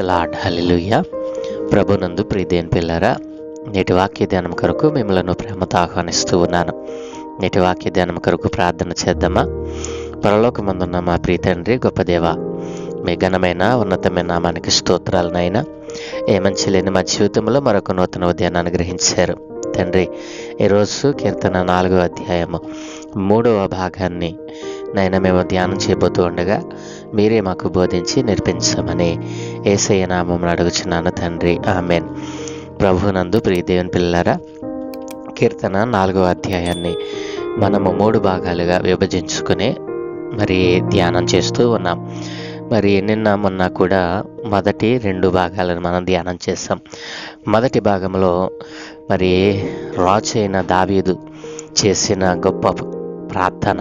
Lord హల్లెలూయా ప్రభునందు ప్రీదేన్ పిల్లరా నేటి వాక్య ధ్యానం కొరకు మిమ్మల్ని ప్రేమతో ఆహ్వానిస్తూ ఉన్నాను. నేటి వాక్య ధ్యానం కొరకు ప్రార్థన చేద్దామా? పరలోకమందున్న మా ప్రీతండ్రి గొప్ప దేవ మీ ఘనమైన ఉన్నతమైన నామానికి స్తోత్రాలనైనా ఏ మంచి లేని మా జీవితంలో మరొక నూతన ఉదయాన్ని అనుగ్రహించారు. తండ్రి ఈరోజు కీర్తన నాలుగో అధ్యాయము మూడవ భాగాన్ని నైనా మేము ధ్యానం చేయబోతూ ఉండగా మీరే మాకు బోధించి నేర్పించమని ఏసయ్య నామం అడుగుచున్నాను తండ్రి. ఆమెన్. ప్రభునందు ప్రియదేవుని పిల్లరా కీర్తన నాలుగో అధ్యాయాన్ని మనము మూడు భాగాలుగా విభజించుకుని మరి ధ్యానం చేస్తూ ఉన్నాం. మరి నిన్న మొన్న కూడా మొదటి రెండు భాగాలను మనం ధ్యానం చేస్తాం. మొదటి భాగంలో మరి రాజు అయిన దావీదు చేసిన గొప్ప ప్రార్థన.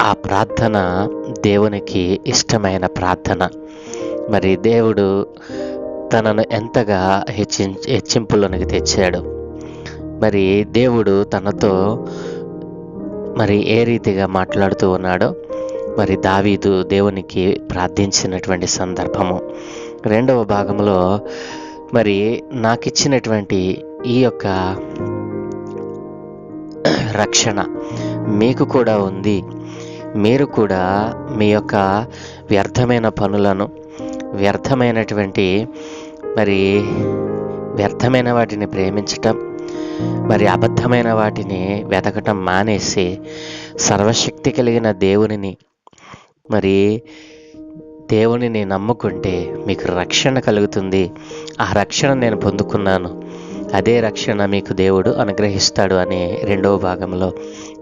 ఆ ప్రార్థన దేవునికి ఇష్టమైన ప్రార్థన. మరి దేవుడు తనను ఎంతగా హెచ్చి హెచ్చింపులోనికి తెచ్చాడు. మరి దేవుడు తనతో మరి ఏ రీతిగా మాట్లాడుతూ ఉన్నాడో మరి దావీదు దేవునికి ప్రార్థించినటువంటి సందర్భము. రెండవ భాగంలో మరి నాకు ఇచ్చినటువంటి ఈ యొక్క రక్షణ మీకు కూడా ఉంది. మీరు కూడా మీ యొక్క వ్యర్థమైన పనులను వ్యర్థమైనటువంటి మరి వ్యర్థమైన వాటిని ప్రేమించటం మరి అబద్ధమైన వాటిని వెతకటం మానేసి సర్వశక్తి కలిగిన దేవునిని మరి దేవునిని నమ్ముకుంటే మీకు రక్షణ కలుగుతుంది. ఆ రక్షణ నేను పొందుకున్నాను. అదే రక్షణ మీకు దేవుడు అనుగ్రహిస్తాడు అనే రెండవ భాగంలో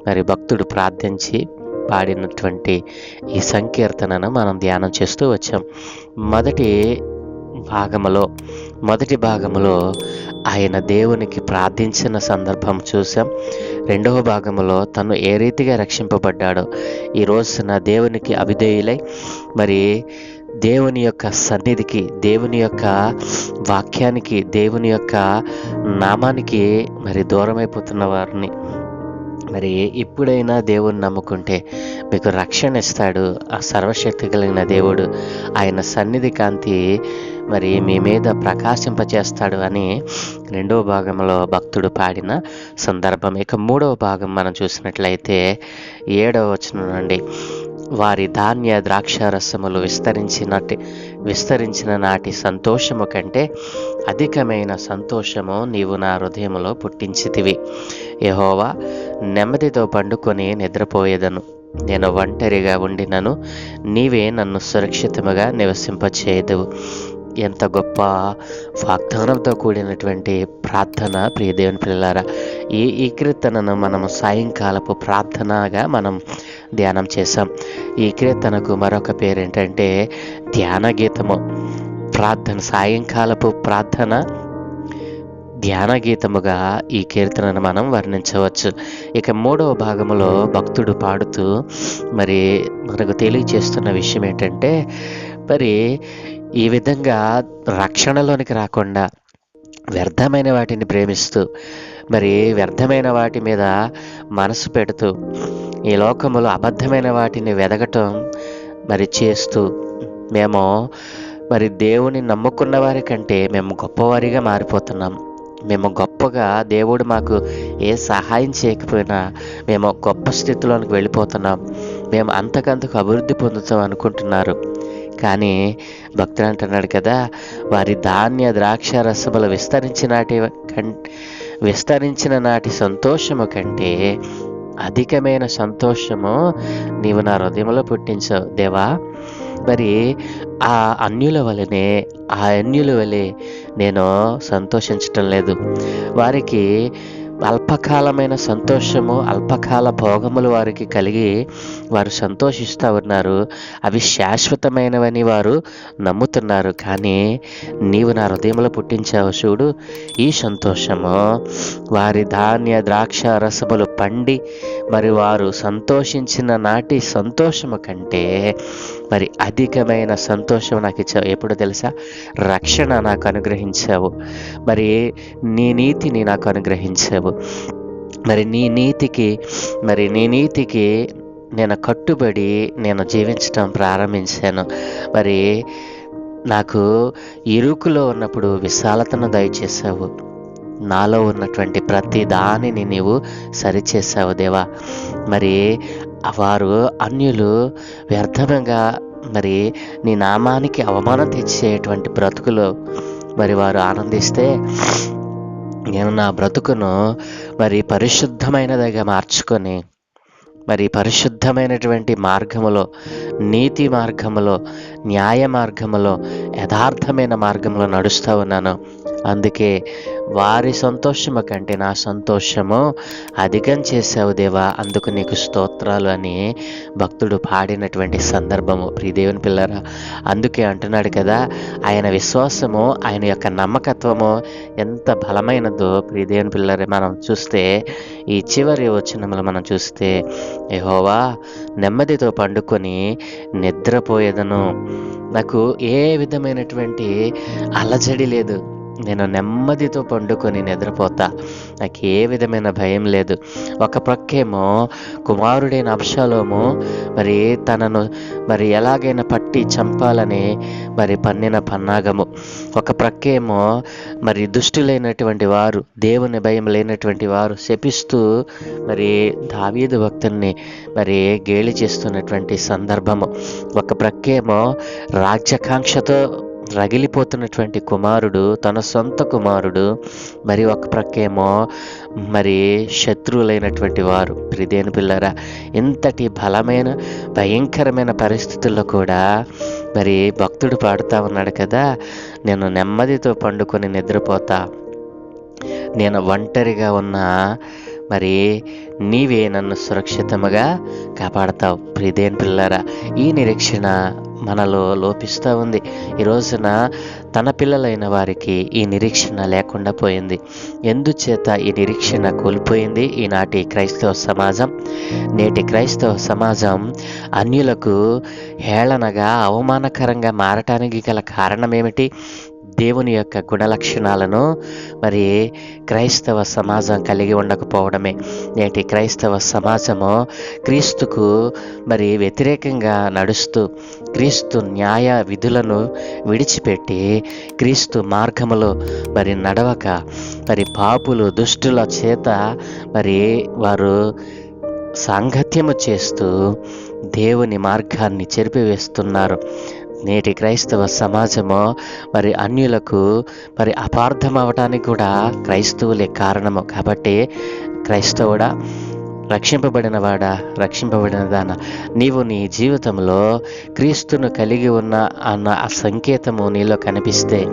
మరి భక్తుడు ప్రార్థించి పాడినటువంటి ఈ సంకీర్తనను మనం ధ్యానం చేస్తూ వచ్చాం. మొదటి భాగములో మొదటి భాగములో ఆయన దేవునికి ప్రార్థించిన సందర్భం చూసాం. రెండవ భాగంలో తను ఏ రీతిగా రక్షింపబడ్డాడో. ఈ రోజున దేవునికి అవిధేయులై మరి దేవుని యొక్క సన్నిధికి దేవుని యొక్క వాక్యానికి దేవుని యొక్క నామానికి మరి దూరమైపోతున్న వారిని మరి ఎప్పుడైనా దేవుని నమ్ముకుంటే మీకు రక్షణ ఇస్తాడు ఆ సర్వశక్తి కలిగిన దేవుడు. ఆయన సన్నిధి కాంతి మరి మీ మీద ప్రకాశింపచేస్తాడు అని రెండవ భాగంలో భక్తుడు పాడిన సందర్భం. ఇక మూడవ భాగం మనం చూసినట్లయితే ఏడవ వచనం నుండి వారి ధాన్య ద్రాక్ష రసములు విస్తరించినట్టి విస్తరించిన నాటి సంతోషము కంటే అధికమైన సంతోషము నీవు నా హృదయంలో పుట్టించితివి. యహోవా నెమ్మదితో పండుకొని నిద్రపోయేదను. నేను ఒంటరిగా ఉండినను నీవే నన్ను సురక్షితముగా నివసింపచేయదువు. ఎంత గొప్ప వాగ్దానంతో కూడినటువంటి ప్రార్థన ప్రియదేవుని పిల్లలారా. ఈ ఈ కీర్తనను మనము సాయంకాలపు ప్రార్థనగా మనం ధ్యానం చేసాం ఈ కీర్తనకు మరొక పేరు ఏంటంటే ధ్యాన గీతము. ప్రార్థన సాయంకాలపు ప్రార్థన ధ్యాన గీతముగా ఈ కీర్తనను మనం వర్ణించవచ్చు. ఇక మూడవ భాగంలో భక్తుడు పాడుతూ మరి మనకు తెలియచేస్తున్న విషయం ఏంటంటే మరి ఈ విధంగా రక్షణలోనికి రాకుండా వ్యర్థమైన వాటిని ప్రేమిస్తూ మరి వ్యర్థమైన వాటి మీద మనసు పెడుతూ ఈ లోకములో అబద్ధమైన వాటిని వెదగటం మరి చేస్తూ మేము మరి దేవుని నమ్ముకున్న వారి కంటే మేము గొప్పవారిగా మారిపోతున్నాం. మేము గొప్పగా దేవుడు మాకు ఏ సహాయం చేయకపోయినా మేము గొప్ప స్థితిలోనికి వెళ్ళిపోతున్నాం. మేము అంతకంతకు అభివృద్ధి పొందుతాం అనుకుంటున్నారు. కానీ భక్తుడు అంటున్నాడు కదా వారి ధాన్య ద్రాక్ష రసములు విస్తరించిన నాటి కం విస్తరించిన నాటి సంతోషము కంటే అధికమైన సంతోషము నీవు నా హృదయంలో పుట్టించావు దేవా. మరి ఆ అన్యుల వలనే ఆ అన్యుల వలె నేను సంతోషించటం లేదు. వారికి అల్పకాలమైన సంతోషము అల్పకాల భోగములు వారికి కలిగి వారు సంతోషిస్తూ ఉన్నారు. అవి శాశ్వతమైనవని వారు నమ్ముతున్నారు. కానీ నీవు నా హృదయంలో పుట్టించావు చూడు ఈ సంతోషము వారి ధాన్య ద్రాక్ష రసములు పండి మరి వారు సంతోషించిన నాటి సంతోషము కంటే మరి అధికమైన సంతోషం నాకు ఇచ్చావు. ఎప్పుడు తెలుసా? రక్షణ నాకు అనుగ్రహించావు. మరి నీ నీతిని నాకు అనుగ్రహించావు. మరి నీ నీతికి మరి నీ నీతికి నేను కట్టుబడి నేను జీవించడం ప్రారంభించాను. మరి నాకు ఇరుకులో ఉన్నప్పుడు విశాలతను దయచేసావు నాలో ఉన్నటువంటి ప్రతి దానిని నీవు సరిచేసావు దేవా. మరి వారు అన్యులు వ్యర్థంగా మరి నీ నామానికి అవమానం తెచ్చేటువంటి బ్రతుకులు. మరి వారు ఆనందిస్తే నేను నా బ్రతుకును మరి పరిశుద్ధమైనదిగా మార్చుకొని మరి పరిశుద్ధమైనటువంటి మార్గములో నీతి మార్గములో న్యాయ మార్గములో యథార్థమైన మార్గంలో నడుస్తూ ఉన్నాను. అందుకే వారి సంతోషము కంటే నా సంతోషము అధికం చేసావు దేవా. అందుకు నీకు స్తోత్రాలు అని భక్తుడు పాడినటువంటి సందర్భము. ప్రియదేవుని పిల్లరా అందుకే అంటున్నాడు కదా ఆయన విశ్వాసము ఆయన యొక్క నమ్మకత్వము ఎంత బలమైనదో ప్రియదేవుని పిల్లరే మనం చూస్తే ఈ చివరి వచనములు మనం చూస్తే యహోవా నెమ్మదితో పండుకొని నిద్రపోయేదను. నాకు ఏ విధమైనటువంటి అలజడి లేదు. నేను నెమ్మదితో పండుకొని నిద్రపోతా. నాకు ఏ విధమైన భయం లేదు. ఒక ప్రక్కేమో కుమారుడైన అప్షలోము మరి తనను మరి ఎలాగైనా పట్టి చంపాలని మరి పన్నిన పన్నాగము. ఒక ప్రక్కేమో మరి దుష్టులైనటువంటి వారు దేవుని భయం లేనటువంటి వారు శపిస్తూ మరి దావీదు భక్తుల్ని మరి గేలి చేస్తున్నటువంటి సందర్భము. ఒక ప్రక్కేమో రాజ్యకాంక్షతో రగిలిపోతున్నటువంటి కుమారుడు తన సొంత కుమారుడు మరి ఒక ప్రక్కేమో మరి శత్రువులైనటువంటి వారు. ప్రిదేని పిల్లరా ఇంతటి బలమైన భయంకరమైన పరిస్థితుల్లో కూడా మరి భక్తుడు పాడుతూ ఉన్నాడు కదా నేను నెమ్మదితో పండుకొని నిద్రపోతా. నేను ఒంటరిగా ఉన్నా మరి నీవే నన్ను సురక్షితముగా కాపాడతావు. ప్రిదేన్ పిల్లరా ఈ నిరీక్షణ మనలో లోపిస్తూ ఉంది. ఈ రోజున తన పిల్లలైన వారికి ఈ నిరీక్షణ లేకుండా పోయింది. ఎందుచేత ఈ నిరీక్షణ కోల్పోయింది? ఈనాటి క్రైస్తవ సమాజం. నేటి క్రైస్తవ సమాజం అన్యులకు హేళనగా అవమానకరంగా మారటానికి గల కారణం ఏమిటి దేవుని యొక్క గుణలక్షణాలను మరి క్రైస్తవ సమాజం కలిగి ఉండకపోవడమే. నేటి క్రైస్తవ సమాజము క్రీస్తుకు మరి వ్యతిరేకంగా నడుస్తూ క్రీస్తు న్యాయ విధులను విడిచిపెట్టి క్రీస్తు మార్గములో మరి నడవక మరి పాపులు దుష్టుల చేత మరి వారు సాంగత్యము చేస్తూ దేవుని మార్గాన్ని చెరిపివేస్తున్నారు. నేటి క్రైస్తవ సమాజము మరి అన్యులకు మరి అపార్థం అవడానికి కూడా క్రైస్తవులే కారణము. కాబట్టి క్రైస్తవుడా రక్షింపబడిన వాడా రక్షింపబడిన దాన. నీవు నీ జీవితంలో క్రీస్తును కలిగి ఉన్న అన్న ఆ సంకేతము నీలో కనిపిస్తే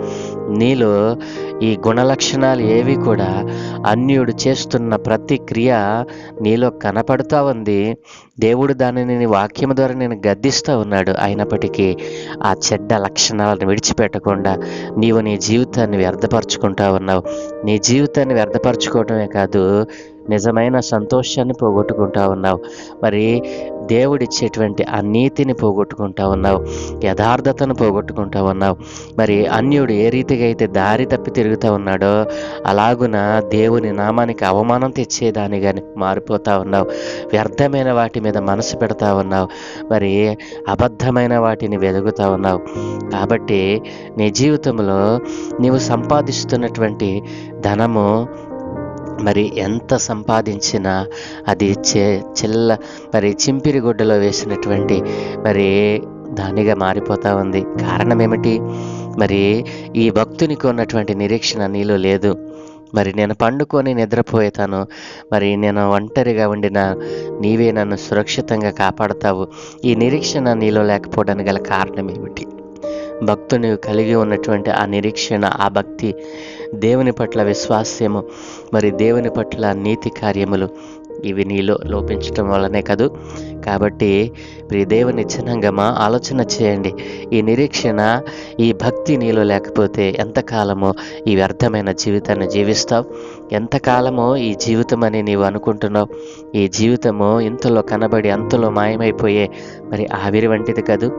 నీలో ఈ గుణలక్షణాలు ఏవి కూడా అన్యుడు చేస్తున్న ప్రతి క్రియ నీలో కనపడుతూ ఉంది. దేవుడు దానిని నీ వాక్యం ద్వారా నేను గద్దిస్తూ ఉన్నాడు. అయినప్పటికీ ఆ చెడ్డ లక్షణాలను విడిచిపెట్టకుండా నీవు నీ జీవితాన్ని వ్యర్థపరచుకుంటా ఉన్నావు. నీ జీవితాన్ని వ్యర్థపరచుకోవటమే కాదు నిజమైన సంతోషాన్ని పోగొట్టుకుంటా ఉన్నావు. మరి దేవుడిచ్చేటువంటి ఆ నీతిని పోగొట్టుకుంటా ఉన్నావు. యథార్థతను పోగొట్టుకుంటా ఉన్నావు. మరి అన్యుడు ఏ రీతిగా అయితే దారి తప్పి తిరుగుతూ ఉన్నాడో అలాగున దేవుని నామానికి అవమానం తెచ్చేదానిగాని మారిపోతా ఉన్నావు. వ్యర్థమైన వాటి మీద మనసు పెడతా ఉన్నావు. మరి అబద్ధమైన వాటిని వెలుగుతూ ఉన్నావు. కాబట్టి నీ జీవితంలో నీవు సంపాదిస్తున్నటువంటి ధనము మరి ఎంత సంపాదించినా అది చె చిల్ల మరి చింపిరి గుడ్డలో వేసినటువంటి మరి దానిగా మారిపోతూ ఉంది. కారణం ఏమిటి మరి ఈ భక్తునికి ఉన్నటువంటి నిరీక్షణ నీలో లేదు. మరి నేను పండుకొని నిద్రపోయేతాను. మరి నేను ఒంటరిగా ఉండిన నీవే నన్ను సురక్షితంగా కాపాడతావు. ఈ నిరీక్షణ నీలో లేకపోవడానికి గల కారణం ఏమిటి భక్తుని కలిగి ఉన్నటువంటి ఆ నిరీక్షణ ఆ భక్తి దేవుని పట్ల విశ్వాస్యము. మరి దేవుని పట్ల నీతి కార్యములు ఇవి నీలో లోపించటం వల్లనే కాదు. కాబట్టి ప్రియదేవ దేవుని మా ఆలోచన చేయండి. ఈ నిరీక్షణ ఈ భక్తి నీలో లేకపోతే ఎంతకాలమో ఈ వ్యర్థమైన జీవితాన్ని జీవిస్తావు? ఎంతకాలమో ఈ జీవితం అని నీవు అనుకుంటున్నావు? ఈ జీవితము ఇంతలో కనబడి అంతలో మాయమైపోయే మరి ఆవిరి వంటిది కదూ.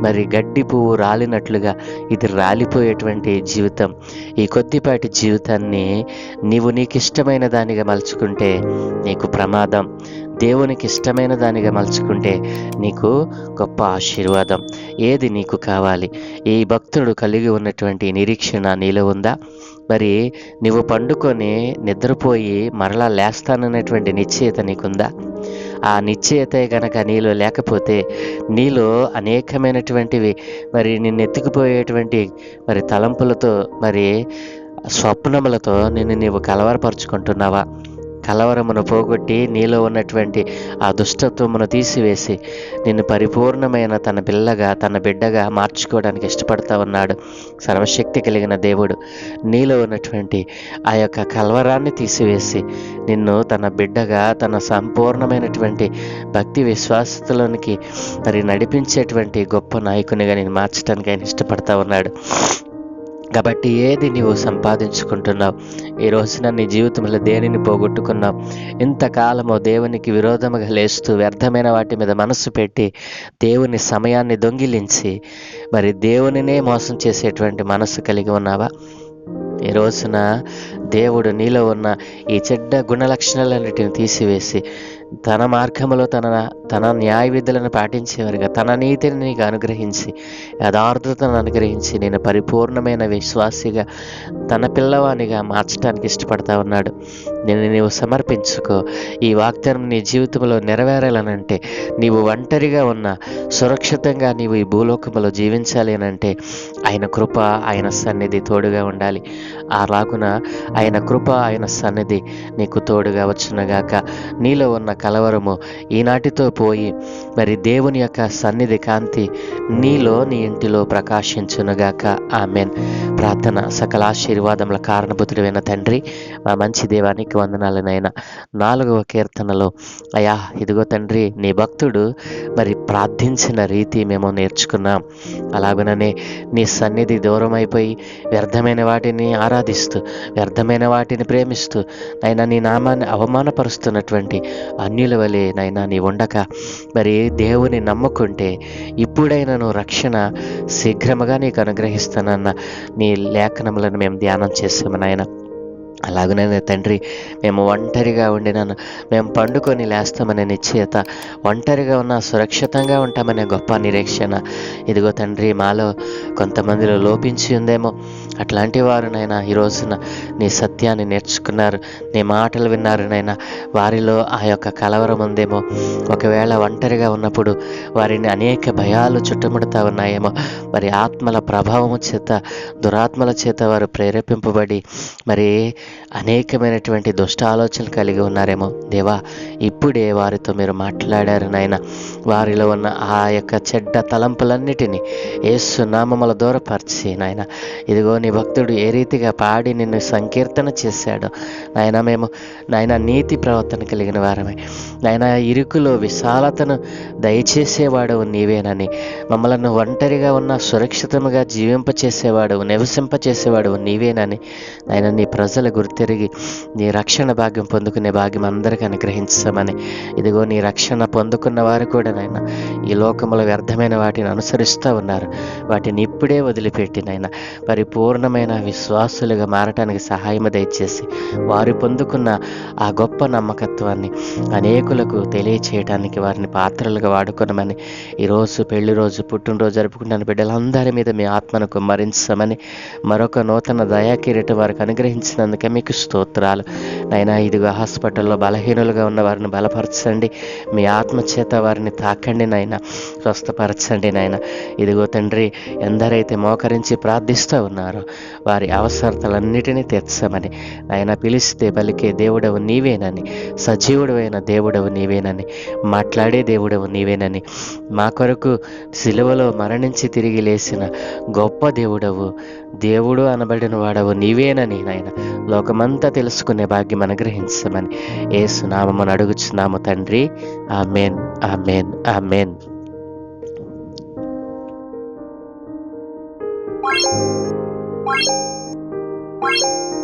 మరి గడ్డి పువ్వు రాలినట్లుగా ఇది రాలిపోయేటువంటి జీవితం. ఈ కొద్దిపాటి జీవితాన్ని నీవు నీకు ఇష్టమైన దానిగా మలుచుకుంటే నీకు ప్రమాదం. దేవునికి ఇష్టమైన దానిగా మలుచుకుంటే నీకు గొప్ప ఆశీర్వాదం. ఏది నీకు కావాలి? ఈ భక్తుడు కలిగి ఉన్నటువంటి నిరీక్షణ నీలో ఉందా? మరి నువ్వు పండుకొని నిద్రపోయి మరలా లేస్తానన్నటువంటి నిశ్చయత నీకుందా? ఆ నిశ్చయత గనక నీలో లేకపోతే నీలో అనేకమైనటువంటివి మరి నిన్ను ఎత్తుకుపోయేటువంటి మరి తలంపులతో మరి స్వప్నములతో నిన్ను నీవు కలవరపరుచుకుంటున్నావా? కలవరమును పోగొట్టి నీలో ఉన్నటువంటి ఆ దుష్టత్వమును తీసివేసి నిన్ను పరిపూర్ణమైన తన పిల్లగా తన బిడ్డగా మార్చుకోవడానికి ఇష్టపడతా ఉన్నాడు. సర్వశక్తి కలిగిన దేవుడు నీలో ఉన్నటువంటి ఆ యొక్క కలవరాన్ని తీసివేసి నిన్ను తన బిడ్డగా తన సంపూర్ణమైనటువంటి భక్తి విశ్వాసతలోనికి మరి నడిపించేటువంటి గొప్ప నాయకునిగా నేను మార్చడానికి ఆయన ఇష్టపడతా ఉన్నాడు. కాబట్టి ఏది నీవు సంపాదించుకుంటున్నావు? ఈ రోజున నీ జీవితంలో దేనిని పోగొట్టుకున్నావు? ఇంతకాలము దేవునికి విరోధముగా లేస్తూ వ్యర్థమైన వాటి మీద మనసు పెట్టి దేవుని సమయాన్ని దొంగిలించి మరి దేవునినే మోసం చేసేటువంటి మనసు కలిగి ఉన్నావా? ఈ రోజున దేవుడు నీలో ఉన్న ఈ చెడ్డ గుణలక్షణాలన్నిటిని తీసివేసి తన మార్గములో తన తన న్యాయ విధులను పాటించేవారుగా. తన నీతిని నీకు అనుగ్రహించి యథార్థతను అనుగ్రహించి నేను పరిపూర్ణమైన విశ్వాసిగా తన పిల్లవానిగా మార్చడానికి ఇష్టపడతా ఉన్నాడు. నేను నీవు సమర్పించుకో. ఈ వాగ్దానం నీ జీవితంలో నెరవేరాలనంటే నీవు ఒంటరిగా ఉన్న సురక్షితంగా నీవు ఈ భూలోకములో జీవించాలి అనంటే ఆయన కృప ఆయన సన్నిధి తోడుగా ఉండాలి. అలాగున ఆయన కృప ఆయన సన్నిధి నీకు తోడుగా వచ్చునగాక. నీలో ఉన్న కలవరము ఈనాటితో పోయి మరి దేవుని యొక్క సన్నిధి కాంతి నీలో నీ ఇంటిలో ప్రకాశించునుగాక. ఆమెన్. ప్రార్థన సకల ఆశీర్వాదముల కారణభూతుడైన తండ్రి మా మంచి దేవానికి వందనాలనైనా నాలుగవ కీర్తనలో అయా ఇదిగో తండ్రి నీ భక్తుడు మరి ప్రార్థించిన రీతి మేము నేర్చుకున్నాం. అలాగుననే నీ సన్నిధి దూరం అయిపోయి వ్యర్థమైన వాటిని ఆరాధిస్తూ వ్యర్థమైన వాటిని ప్రేమిస్తూ నైనా నీ నామాన్ని అవమానపరుస్తున్నటువంటి అన్యుల వలె నైనా నీ ఉండక. మరి దేవుని నమ్ముకుంటే ఇప్పుడైనా నువ్వు రక్షణ శీఘ్రముగా నీకు అనుగ్రహిస్తానన్న నీ లేఖనములను మేము ధ్యానం చేసాము నాయన. అలాగనే తండ్రి మేము ఒంటరిగా ఉండినాను మేము పండుకొని లేస్తామనే నిశ్చయత ఒంటరిగా ఉన్న సురక్షితంగా ఉంటామనే గొప్ప నిరీక్షణ. ఇదిగో తండ్రి మాలో కొంతమందిలో లోపించి ఉందేమో అట్లాంటి వారు నైనా ఈ రోజున నీ సత్యాన్ని నేర్చుకున్నారు నీ మాటలు విన్నారు నైనా వారిలో ఆ యొక్క కలవరం ఉందేమో. ఒకవేళ ఒంటరిగా ఉన్నప్పుడు వారిని అనేక భయాలు చుట్టుముడుతా ఉన్నాయేమో. మరి ఆత్మల ప్రభావము చేత దురాత్మల చేత వారు ప్రేరేపింపబడి మరి అనేకమైనటువంటి దుష్ట ఆలోచనలు కలిగి ఉన్నారేమో. దేవా ఇప్పుడే వారితో మీరు మాట్లాడారు నాయన వారిలో ఉన్న ఆ యొక్క చెడ్డ తలంపులన్నిటినీ ఏసు నామముల దూరపరిచి నాయన ఇదిగో నీ నీ భక్తుడు ఏ రీతిగా పాడి నిన్ను సంకీర్తన చేశాడో. నాయన మేము నాయన నీతి ప్రవర్తన కలిగిన వారమే. నాయన ఇరుకులో విశాలతను దయచేసేవాడవు నీవేనని. మమ్మల్ని ఒంటరిగా ఉన్న సురక్షితముగా జీవింపచేసేవాడు నివసింపచేసేవాడవు నీవేనని. నాయన నీ ప్రజల గుర్తెరిగి నీ రక్షణ భాగ్యం పొందుకునే భాగ్యం అందరికీ అనుగ్రహించమని. ఇదిగో నీ రక్షణ పొందుకున్న వారు కూడా నాయన ఈ లోకంలో వ్యర్థమైన వాటిని అనుసరిస్తూ ఉన్నారు. వాటిని ఇప్పుడే వదిలిపెట్టి నాయన పరిపూర్ణమైన విశ్వాసులుగా మారటానికి సహాయము దయచేసి వారు పొందుకున్న ఆ గొప్ప నమ్మకత్వాన్ని అనేకులకు తెలియచేయటానికి వారిని పాత్రలుగా వాడుకున్నామని ఈరోజు పెళ్ళి రోజు పుట్టినరోజు జరుపుకుంటున్న బిడ్డలందరి మీద మీ ఆత్మను కుమ్మరించమని మరొక నూతన దయాకిరీట వారికి అనుగ్రహించినందుకే మీకు స్తోత్రాలు. నైనా ఇదిగో హాస్పిటల్లో బలహీనులుగా ఉన్న వారిని బలపరచండి. మీ ఆత్మచేత వారిని తాకండి నాయన స్వస్థపరచండి నాయన ఇదిగో తండ్రి ఎందరైతే మోకరించి ప్రార్థిస్తూ ఉన్నారో వారి అవసరతలన్నిటినీ తీర్చమని ఆయన పిలిస్తే పలికే దేవుడవు నీవేనని. సజీవుడవైన దేవుడవు నీవేనని. మాట్లాడే దేవుడవు నీవేనని. మా కొరకు సిలువలో మరణించి తిరిగి లేచిన గొప్ప దేవుడవు దేవుడు అనబడిన వాడవు నీవేనని నాయన. లోకమంతా తెలుసుకునే భాగ్యం అనుగ్రహించమని ఏసునామమును అడుగుచున్నాము తండ్రి. Amen amen amen. Thank you. Bye.